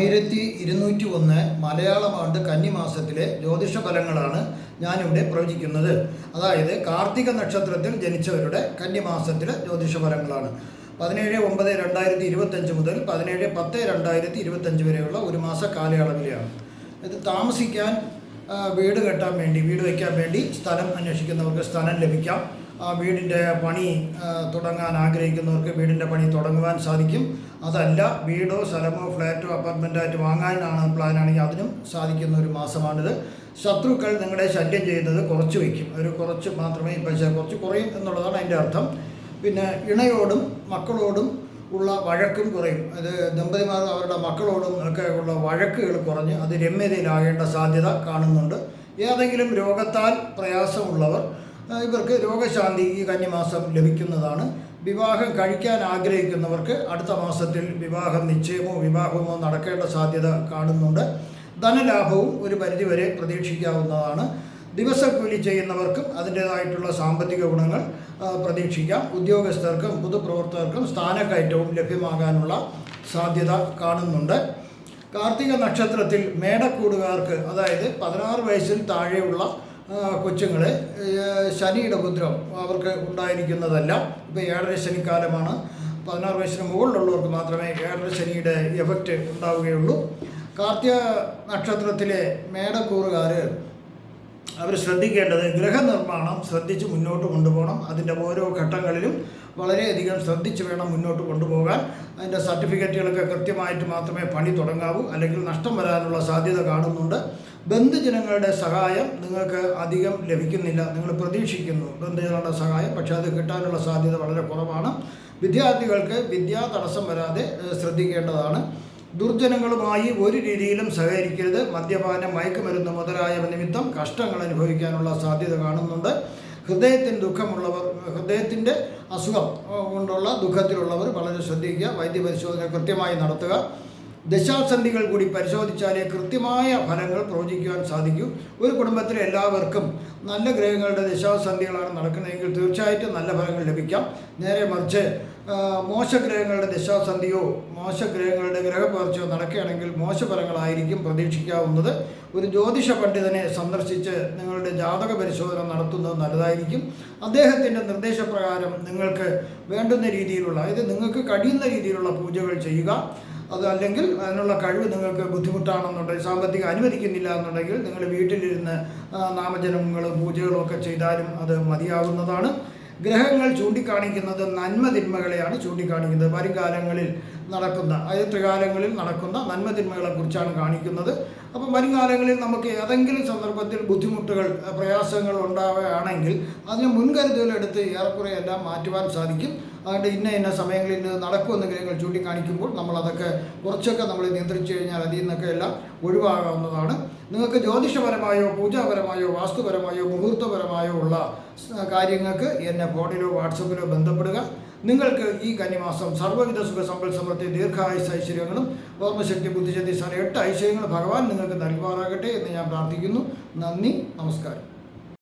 ആയിരത്തി ഇരുന്നൂറ്റി ഒന്ന് മലയാളം ആണ്ട് കന്നിമാസത്തിലെ ജ്യോതിഷ ഫലങ്ങളാണ് ഞാനിവിടെ പ്രവചിക്കുന്നത്. അതായത് കാർത്തിക നക്ഷത്രത്തിൽ ജനിച്ചവരുടെ കന്നിമാസത്തിലെ ജ്യോതിഷ ഫലങ്ങളാണ്. പതിനേഴ് ഒമ്പത് രണ്ടായിരത്തി ഇരുപത്തഞ്ച് മുതൽ പതിനേഴ് പത്ത് രണ്ടായിരത്തി ഇരുപത്തഞ്ച് വരെയുള്ള ഒരു മാസ കാലയളവിലെയാണ്. ഇത് താമസിക്കാൻ വീട് കെട്ടാൻ വേണ്ടി വീട് വയ്ക്കാൻ വേണ്ടി സ്ഥലം അന്വേഷിക്കുന്നവർക്ക് സ്ഥലം ലഭിക്കാം. വീടിന്റെ പണി തുടങ്ങാൻ ആഗ്രഹിക്കുന്നവർക്ക് വീടിന്റെ പണി തുടങ്ങുവാൻ സാധിക്കും. അതല്ല വീടോ സ്ഥലമോ ഫ്ലാറ്റോ അപ്പാർട്ട്മെന്റായിട്ട് വാങ്ങാനാണ് പ്ലാനാണെങ്കിൽ അതിനും സാധിക്കുന്ന ഒരു മാസമാണിത്. ശത്രുക്കൾ നിങ്ങളെ ശല്യം ചെയ്യുന്നത് കുറച്ച് വയ്ക്കും. ഒരു കുറച്ച് മാത്രമേ ഇപ്പം കുറച്ച് കുറയും എന്നുള്ളതാണ് അതിന്റെ അർത്ഥം. പിന്നെ ഇണയോടും മക്കളോടും ഉള്ള വഴക്കും കുറയും. അത് ദമ്പതിമാർ അവരുടെ മക്കളോടും ഒക്കെ ഉള്ള വഴക്കുകൾ കുറഞ്ഞ് അത് രമ്യതയിലാകേണ്ട സാധ്യത കാണുന്നുണ്ട്. ഏതെങ്കിലും രോഗത്താൽ പ്രയാസമുള്ളവർ ഇവർക്ക് രോഗശാന്തി ഈ കന്നിമാസം ലഭിക്കുന്നതാണ്. വിവാഹം കഴിക്കാൻ ആഗ്രഹിക്കുന്നവർക്ക് അടുത്ത മാസത്തിൽ വിവാഹം നിശ്ചയമോ വിവാഹമോ നടക്കേണ്ട സാധ്യത കാണുന്നുണ്ട്. ധനലാഭവും ഒരു പരിധിവരെ പ്രതീക്ഷിക്കാവുന്നതാണ്. ദിവസക്കൂലി ചെയ്യുന്നവർക്കും അതിന്റേതായിട്ടുള്ള സാമ്പത്തിക ഗുണങ്ങൾ പ്രതീക്ഷിക്കാം. ഉദ്യോഗസ്ഥർക്കും പൊതുപ്രവർത്തകർക്കും സ്ഥാനക്കയറ്റവും ലഭ്യമാകാനുള്ള സാധ്യത കാണുന്നുണ്ട്. കാർത്തിക നക്ഷത്രത്തിൽ മേടക്കൂടുകാർക്ക് അതായത് പതിനാറ് വയസ്സിൽ താഴെയുള്ള ഏ, ശനിയുടെ ഉപദ്രവം അവർക്ക് ഉണ്ടായിരിക്കുന്നതല്ല ഇപ്പോൾ ഏഴര ശനിക്കാലമാണ്. പതിനാറ് വയസ്സിന് മുകളിലുള്ളവർക്ക് മാത്രമേ ഏഴര ശനിയുടെ എഫക്റ്റ് ഉണ്ടാവുകയുള്ളൂ. കാർത്തിക നക്ഷത്രത്തിലെ മേടക്കൂറുകാർ അവർ ശ്രദ്ധിക്കേണ്ടത് ഗൃഹനിർമ്മാണം ശ്രദ്ധിച്ച് മുന്നോട്ട് കൊണ്ടുപോകണം. അതിന്റെ ഓരോ ഘട്ടങ്ങളിലും വളരെയധികം ശ്രദ്ധിച്ച് വേണം മുന്നോട്ട് കൊണ്ടുപോകാൻ. അതിന്റെ സർട്ടിഫിക്കറ്റുകളൊക്കെ കൃത്യമായിട്ട് മാത്രമേ പണി തുടങ്ങാവൂ. അല്ലെങ്കിൽ നഷ്ടം വരാനുള്ള സാധ്യത കാണുന്നുണ്ട്. ബന്ധുജനങ്ങളുടെ സഹായം നിങ്ങൾക്ക് അധികം ലഭിക്കുന്നില്ല. നിങ്ങൾ പ്രതീക്ഷിക്കുന്നു ബന്ധുജനങ്ങളുടെ സഹായം. പക്ഷേ അത് കിട്ടാനുള്ള സാധ്യത വളരെ കുറവാണ്. വിദ്യാർത്ഥികൾക്ക് വിദ്യാ തടസ്സം വരാതെ ശ്രദ്ധിക്കേണ്ടതാണ്. ദുർജനങ്ങളുമായി ഒരു രീതിയിലും സഹകരിക്കരുത്. മദ്യപാനം മയക്കുമരുന്ന് മുതലായവ നിമിത്തം കഷ്ടങ്ങൾ അനുഭവിക്കാനുള്ള സാധ്യത കാണുന്നുണ്ട്. ഹൃദയത്തിന് ദുഃഖമുള്ളവർ ഹൃദയത്തിന്റെ അസുഖം കൊണ്ടുള്ള ദുഃഖത്തിലുള്ളവർ വളരെ ശ്രദ്ധിക്കുക. വൈദ്യപരിശോധന കൃത്യമായി നടത്തുക. ദശാസന്ധികൾ കൂടി പരിശോധിച്ചാലേ കൃത്യമായ ഫലങ്ങൾ പ്രവചിക്കുവാൻ സാധിക്കൂ. ഒരു കുടുംബത്തിലെ എല്ലാവർക്കും നല്ല ഗ്രഹങ്ങളുടെ ദശാസന്ധികളാണ് നടക്കുന്നതെങ്കിൽ തീർച്ചയായിട്ടും നല്ല ഫലങ്ങൾ ലഭിക്കാം. നേരെ മറിച്ച് മോശഗ്രഹങ്ങളുടെ ദശാസന്ധിയോ മോശഗ്രഹങ്ങളുടെ ഗ്രഹപകർച്ചയോ നടക്കുകയാണെങ്കിൽ മോശഫലങ്ങളായിരിക്കും പ്രതീക്ഷിക്കാവുന്നത്. ഒരു ജ്യോതിഷ പണ്ഡിതനെ സന്ദർശിച്ച് നിങ്ങളുടെ ജാതക പരിശോധന നടത്തുന്നത് നല്ലതായിരിക്കും. അദ്ദേഹത്തിന്റെ നിർദ്ദേശപ്രകാരം നിങ്ങൾക്ക് വേണ്ടുന്ന രീതിയിലുള്ള അതായത് നിങ്ങൾക്ക് കഴിയുന്ന രീതിയിലുള്ള പൂജകൾ ചെയ്യുക. അത് അല്ലെങ്കിൽ അതിനുള്ള കഴിവ് നിങ്ങൾക്ക് ബുദ്ധിമുട്ടാണെന്നുണ്ടെങ്കിൽ സാമ്പത്തികം അനുവദിക്കുന്നില്ല എന്നുണ്ടെങ്കിൽ നിങ്ങൾ വീട്ടിലിരുന്ന് ആ, നാമജപങ്ങളും പൂജകളും ഒക്കെ ചെയ്താലും അത് മതിയാവുന്നതാണ് ഗ്രഹങ്ങൾ ചൂണ്ടിക്കാണിക്കുന്നത് നന്മ തിന്മകളെയാണ് ചൂണ്ടിക്കാണിക്കുന്നത്. വരും കാലങ്ങളിൽ നടക്കുന്ന അതായത് ത്രികാലങ്ങളിൽ നടക്കുന്ന നന്മ തിന്മകളെ കുറിച്ചാണ് കാണിക്കുന്നത്. അപ്പം വരും കാലങ്ങളിൽ നമുക്ക് ഏതെങ്കിലും സന്ദർഭത്തിൽ ബുദ്ധിമുട്ടുകൾ പ്രയാസങ്ങൾ ഉണ്ടാവുകയാണെങ്കിൽ അതിന് മുൻകരുതലെടുത്ത് ഏറെക്കുറെ എല്ലാം മാറ്റുവാൻ സാധിക്കും. അതുകൊണ്ട് ഇന്ന ഇന്ന സമയങ്ങളിൽ നടക്കുമെന്ന് ഗ്രഹങ്ങൾ ചൂണ്ടിക്കാണിക്കുമ്പോൾ നമ്മളതൊക്കെ കുറച്ചൊക്കെ നമ്മൾ നിയന്ത്രിച്ചു കഴിഞ്ഞാൽ അതിൽ നിന്നൊക്കെ എല്ലാം ഒഴിവാകാവുന്നതാണ്. നിങ്ങൾക്ക് ജ്യോതിഷപരമായോ പൂജാപരമായോ വാസ്തുപരമായോ മുഹൂർത്തപരമായോ ഉള്ള കാര്യങ്ങൾക്ക് എന്നെ ഫോണിലോ വാട്സപ്പിലോ ബന്ധപ്പെടുക. നിങ്ങൾക്ക് ഈ കന്നിമാസം സർവവിധ സുഖ സമ്പൽ സമൃദ്ധി ദീർഘായുസ് ഐശ്വര്യങ്ങളും ഓർമ്മശക്തി ബുദ്ധിശക്തി സാധനം എട്ട് ഐശ്വര്യങ്ങൾ ഭഗവാൻ നിങ്ങൾക്ക് നൽകുമാറാകട്ടെ എന്ന് ഞാൻ പ്രാർത്ഥിക്കുന്നു. നന്ദി നമസ്കാരം.